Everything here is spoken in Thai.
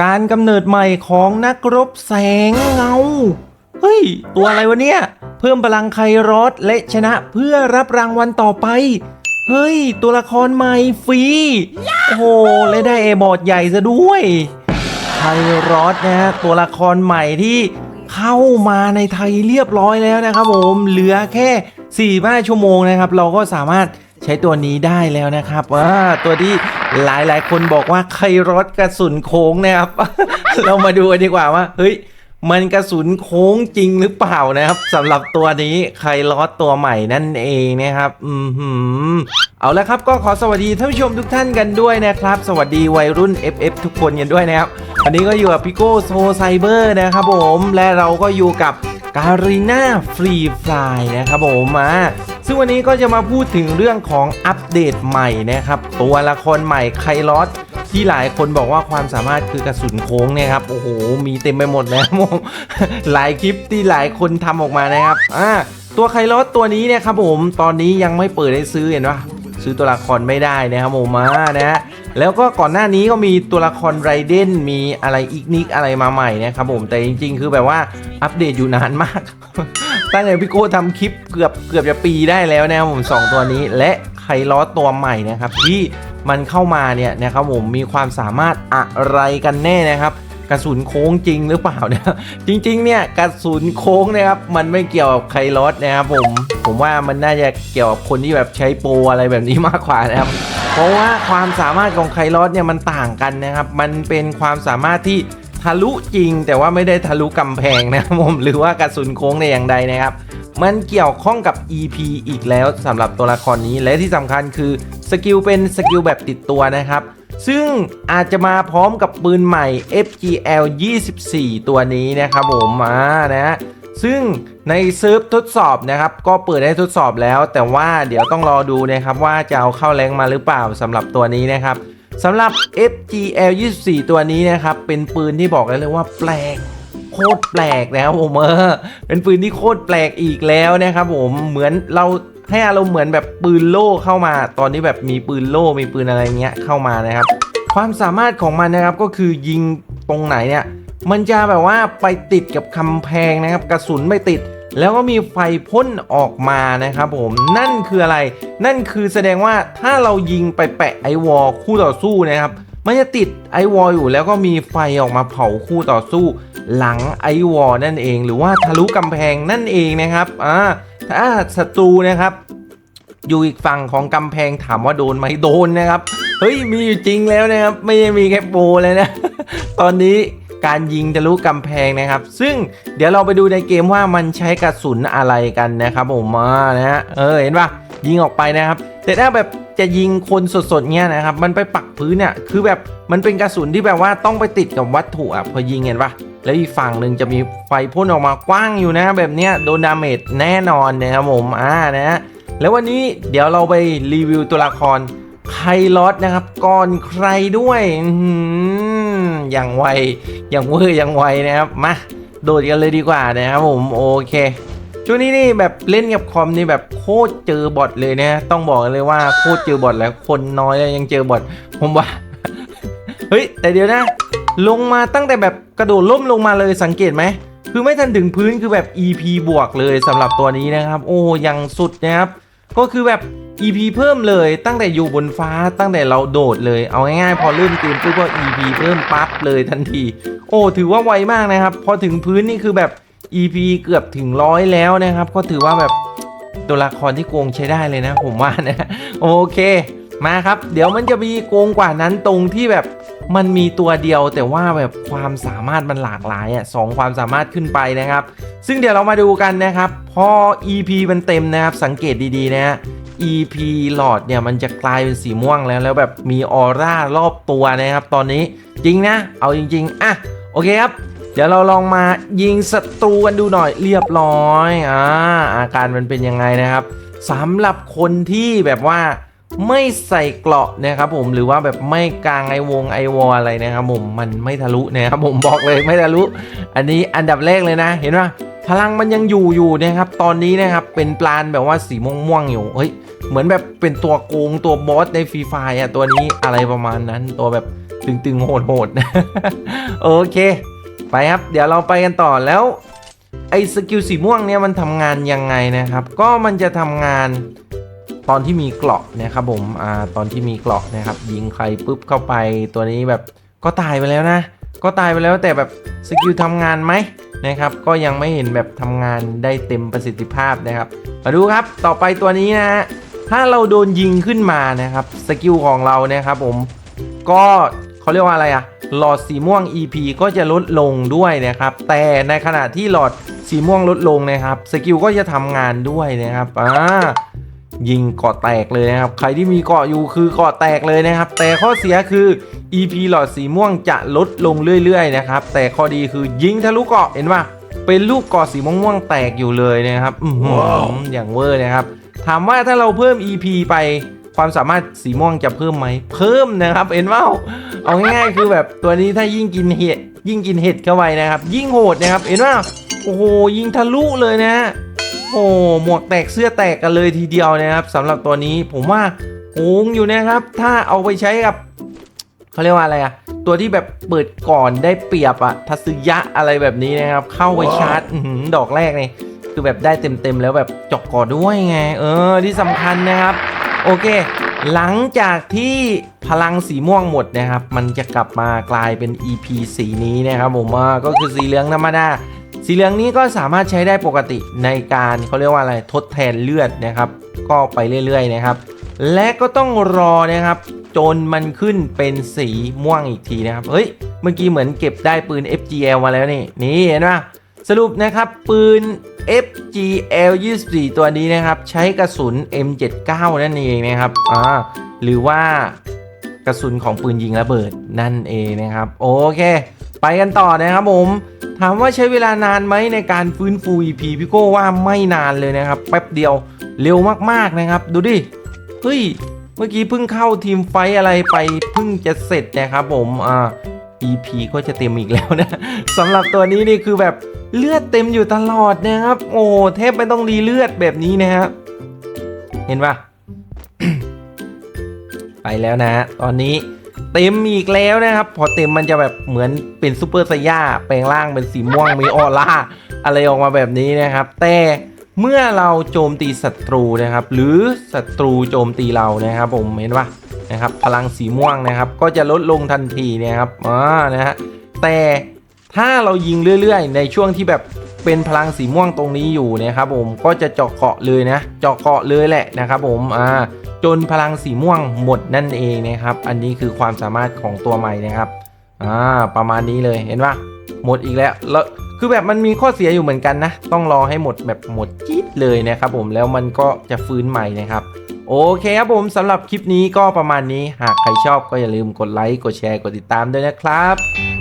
การกำเนิดใหม่ของนักรบแสงเงา เฮ้ย ตัวอะไรวะเนี่ย เพิ่มพลังไครอสและชนะเพื่อรับรางวัลต่อไป เฮ้ย ตัวละครใหม่ฟรี โอ้โห และได้เอบอร์ดใหญ่ซะด้วย ไครอสนะฮะตัวละครใหม่ที่เข้ามาในไทยเรียบร้อยแล้วนะครับผมเหลือแค่4-5ชั่วโมงนะครับ เราก็สามารถใช้ตัวนี้ได้แล้วนะครับว่าตัวที่ หลายหลายคนบอกว่าไครอสกระสุนโค้งนะครับ เรามาดูกันดีกว่าว่าเฮ้ยมันกระสุนโค้งจริงหรือเปล่านะครับสำหรับตัวนี้ไคลอสตัวใหม่นั่นเองนะครับ อืมเอาละครับก็ขอสวัสดีท่านผู้ชมทุกท่านกันด้วยนะครับ สวัสดีวัยรุ่น FF ทุกคนกันด้วยนะครับวันนี้ก็อยู่กับพิโก้โซไซเบอร์นะครับผมและเราก็อยู่กับการีนาฟรีฟลายนะครับผมมา ซึ่งวันนี้ก็จะมาพูดถึงเรื่องของอัปเดตใหม่นะครับ ตัวละครใหม่ไคลอสที่หลายคนบอกว่าความสามารถคือกระสุนโค้งเนี่ยครับ โอ้โห มีเต็มไปหมดนะครับผมหลายคลิปที่หลายคนทำออกมานะครับอ่าตัวไคลอสตัวนี้เนี่ยครับผมตอนนี้ยังไม่เปิดให้ซื้อเห็นปะซื้อตัวละครไม่ได้นะครับผมมานะฮะแล้วก็ก่อนหน้านี้ก็มีตัวละครไรเดนมีอะไรอีกนิกอะไรมาใหม่นะครับผมแต่จริง ๆ คือแบบว่าอัปเดตอยู่นานมาก ตั้งแต่พี่โก้ทำคลิปเกือบเกือบจะปีได้แล้วนะครับผมสองตัวนี้ และไคลอสตัวใหม่นะครับที่มันเข้ามาเนี่ยนะครับผมมีความสามารถอะไรกันแน่นะครับกระสุนโค้งจริงหรือเปล่าเนี่ยจริง ๆ เนี่ยกระสุนโค้งนะครับมันไม่เกี่ยวกับไคลอสนะครับผมผมว่ามันน่าจะเกี่ยวกับคนที่แบบใช้โปรอะไรแบบนี้มากกว่านะครับ เพราะว่าความสามารถของไคลอสเนี่ยมันต่างกันนะครับ มันเป็นความสามารถที่ ทะลุจริง แต่ว่าไม่ได้ทะลุกำแพงนะครับผมหรือว่ากระสุนโค้งในอย่างใดนะครับ มันเกี่ยวข้องกับ EP อีกแล้วสำหรับตัวละครนี้และที่สำคัญคือสกิลเป็นสกิลแบบติดตัวนะครับซึ่งอาจจะมาพร้อมกับปืนใหม่ FGL 24 ตัวนี้นะครับผมมานะซึ่งในเซิร์ฟทดสอบนะครับ ก็เปิดให้ทดสอบแล้ว แต่ว่าเดี๋ยวต้องรอดูนะครับว่าจะเอาเข้าแรงมาหรือเปล่าสำหรับตัวนี้นะครับ สำหรับ FGL 24 ตัวนี้นะครับ เป็นปืนที่บอกได้เลยว่าแปลกโคตรแปลกนะครับผมเออเป็นปืนที่โคตรแปลกอีกแล้วนะครับผมเหมือนเราให้อารมณ์เหมือนแบบปืนโล่เข้ามา ตอนนี้แบบมีปืนโล่มีปืนอะไรเงี้ยเข้ามานะครับ ความสามารถของมันนะครับก็คือยิงตรงไหนเนี่ยมันจะแบบว่าไปติดกับคำแพงนะครับ กระสุนไม่ติด แล้วก็มีไฟพ่นออกมานะครับผมนั่นคืออะไร นั่นคือแสดงว่าถ้าเรายิงไปแปะไอวอลคู่ต่อสู้นะครับมันจะติดไอวอลอยู่แล้วก็มีไฟออกมาเผาคู่ต่อสู้ หลังไอวอลนั่นเอง หรือว่าทะลุกำแพงนั่นเองนะครับอ่าถ้าศัตรูนะครับ อยู่อีกฝั่งของกำแพงถามว่าโดนไหมโดนนะครับ เฮ้ยมีอยู่จริงแล้วนะครับ ไม่ได้มีแค่โปรเลยนะ ตอนนี้ การยิงทะลุกำแพงนะครับ ซึ่งเดี๋ยวเราไปดูในเกมว่ามันใช้กระสุนอะไรกันนะครับผมมานะฮะเออเห็นปะยิงออกไปนะครับ แต่ถ้าแบบจะยิงคนสดๆเงี้ยนะครับ มันไปปักพื้นเนี่ยคือแบบมันเป็นกระสุนที่แบบว่าต้องไปติดกับวัตถุอะพอยิงเห็นปะแล้วอีกฝั่งหนึ่งจะมีไฟพ่นออกมากว้างอยู่นะ แบบเนี้ยโดนดาเมจแน่นอนนะครับผมอ่านะฮะแล้ววันนี้เดี๋ยวเราไปรีวิวตัวละครไคลอสนะครับ ก่อนใครด้วยอย่างไว อย่างเวอร์อย่างไวนะครับมาโดดกันเลยดีกว่านะครับผมโอเคช่วงนี้นี่แบบเล่นกับคอมนี่แบบโคตรเจอบอทเลยนะต้องบอกเลยว่าโคตรเจอบอทแล้วคนน้อยแล้วยังเจอบอทผมว่าเฮ้ยแต่เดี๋ยวนะ ลงมาตั้งแต่แบบกระโดดล่มลงมาเลยสังเกตไหมคือไม่ทันถึงพื้นคือแบบ EP บวกเลยสำหรับตัวนี้นะครับ โอ้ยังสุดนะครับ ก็คือแบบ EP เพิ่มเลยตั้งแต่อยู่บนฟ้าตั้งแต่เราโดดเลย เอาง่ายๆ พอเริ่มเกมปุ๊บก็ EP เพิ่มปั๊บเลยทันที โอ้ถือว่าไวมากนะครับ พอถึงพื้นนี่คือแบบ EP เกือบถึงร้อยแล้วนะครับ ก็ถือว่าแบบตัวละครที่โกงใช้ได้เลยนะ ผมว่านะ โอเค มาครับ เดี๋ยวมันจะมีโกงกว่านั้นตรงที่แบบมันมีตัวเดียวแต่ว่าแบบความสามารถมันหลากหลายอะสองความสามารถขึ้นไปนะครับ ซึ่งเดี๋ยวเรามาดูกันนะครับ พอ EP มันเต็มนะครับ สังเกตดีๆนะฮะ EP หลอดเนี่ยมันจะกลายเป็นสีม่วงแล้วแล้วแบบมีออร่ารอบตัวนะครับ ตอนนี้จริงนะ เอาจริง ๆ อะ โอเคครับ เดี๋ยวเราลองมายิงศัตรูกันดูหน่อยเรียบร้อยอ่าอาการมันเป็นยังไงนะครับสำหรับคนที่แบบว่า ไม่ใส่เกราะนะครับผมหรือว่าแบบไม่กลางไอวงไอวออะไรนะครับผมมันไม่ทะลุนะครับผมบอกเลยไม่ทะลุ อันนี้อันดับแรกเลยนะ เห็นไหมพลังมันยังอยู่อยู่นะครับ ตอนนี้นะครับเป็นปลานแบบว่าสีม่วงๆอยู่เฮ้ยเหมือนแบบเป็นตัวโกงตัวบอสในฟรีไฟอะตัวนี้อะไรประมาณนั้นตัวแบบตึงๆโหดๆนะโอเค ไปครับ เดี๋ยวเราไปกันต่อแล้วไอ้สกิลสีม่วงเนี่ยมันทำงานยังไงนะครับ ก็มันจะทำงาน ตอนที่มีเกราะนะครับผมอ่าตอนที่มีเกราะนะครับ ยิงใครปุ๊บเข้าไปตัวนี้แบบก็ตายไปแล้วนะ ก็ตายไปแล้วแต่แบบสกิลทำงานไหมนะครับ ก็ยังไม่เห็นแบบทำงานได้เต็มประสิทธิภาพนะครับ มาดูครับต่อไปตัวนี้นะฮะถ้าเราโดนยิงขึ้นมานะครับสกิลของเรานะครับผมก็เขาเรียกว่าอะไรอะหลอดสีม่วง EP ก็จะลดลงด้วยนะครับ แต่ในขณะที่หลอดสีม่วงลดลงนะครับสกิลก็จะทำงานด้วยนะครับอ่า ยิงเกาะแตกเลยนะครับ ใครที่มีเกาะอยู่คือเกาะแตกเลยนะครับ แต่ข้อเสียคือ EP หลอดสีม่วงจะลดลงเรื่อยๆนะครับ แต่ข้อดีคือยิงทะลุเกาะเห็นปะเป็นลูกเกาะสีม่วงๆแตกอยู่เลยนะครับอือหืออย่างเวอร์นะครับ ถามว่าถ้าเราเพิ่ม EP ไปความสามารถสีม่วงจะเพิ่มไหม เพิ่มนะครับเห็นเปล่าเอาง่ายๆคือแบบตัวนี้ถ้ายิ่งกินเห็ดยิ่งกินเห็ดเข้าไปนะครับ ยิ่งโหดนะครับเห็นเปล่าโอ้โหยิงทะลุเลยนะฮะโอ้โหหมวกแตกเสื้อแตกกันเลยทีเดียวนะครับสำหรับตัวนี้ผมว่าโกงอยู่นะครับ ถ้าเอาไปใช้กับเขาเรียกว่าอะไรอะตัวที่แบบเปิดก่อนได้เปรียบอะทัศยะอะไรแบบนี้นะครับ เข้าไปชาร์จอื้อหือดอกแรกนี่คือแบบได้เต็มๆแล้วแบบจกกอดด้วยไง เออที่สำคัญนะครับ โอเค หลังจากที่พลังสีม่วงหมดนะครับ มันจะกลับมากลายเป็น EP สีนี้นะครับผมว่าก็คือสีเหลืองธรรมดา สีเหลืองนี้ก็สามารถใช้ได้ปกติในการเขาเรียกว่าอะไรทดแทนเลือดนะครับ ก็ไปเรื่อยๆนะครับ และก็ต้องรอนะครับ จนมันขึ้นเป็นสีม่วงอีกทีนะครับเฮ้ยเมื่อกี้เหมือนเก็บได้ปืน FGL มาแล้วนี่นี่เห็นปะสรุปนะครับปืน FGL 24 ตัวนี้นะครับ ใช้กระสุน M79 นั่นเองนะครับอ่าหรือว่ากระสุนของปืนยิงระเบิดนั่นเองนะครับ โอเค ไปกันต่อนะครับผม ถามว่าใช้เวลานานไหมในการฟื้นฟู EP พี่โก้ว่าไม่นานเลยนะครับ แป๊บเดียวเร็วมากๆนะครับ ดูดิเฮ้ยเมื่อกี้เพิ่งเข้าทีมไฟอะไรไปเพิ่งจะเสร็จนะครับผมอ่า EP ก็จะเต็มอีกแล้วนะสำหรับตัวนี้นี่คือแบบเลือดเต็มอยู่ตลอดนะครับ โอ้เทพไม่ต้องรีเลือดแบบนี้นะฮะเห็นปะไปแล้วนะฮะตอนนี้ เต็มอีกแล้วนะครับ พอเต็มมันจะแบบเหมือนเป็นซูเปอร์ไซย่าแปลงร่างเป็นสีม่วงมีออร่าอะไรออกมาแบบนี้นะครับ แต่เมื่อเราโจมตีศัตรูนะครับ หรือศัตรูโจมตีเรานะครับ ผมเห็นปะนะครับ พลังสีม่วงนะครับ ก็จะลดลงทันทีนะครับอ่านะฮะแต่ถ้าเรายิงเรื่อย ๆ ในช่วงที่แบบ เป็นพลังสีม่วงตรงนี้อยู่นะครับผมก็จะเจาะเกาะเลยนะ เจาะเกาะเลยแหละนะครับผมอ่าจนพลังสีม่วงหมดนั่นเองนะครับ อันนี้คือความสามารถของตัวใหม่นะครับอ่าประมาณนี้เลยเห็นปะหมดอีกแล้วแล้วคือแบบมันมีข้อเสียอยู่เหมือนกันนะ ต้องรอให้หมดแบบหมดจี๊ดเลยนะครับผมแล้วมันก็จะฟื้นใหม่นะครับ โอเคครับผมสำหรับคลิปนี้ก็ประมาณนี้หากใครชอบก็อย่าลืมกดไลค์กดแชร์กดติดตามด้วยนะครับ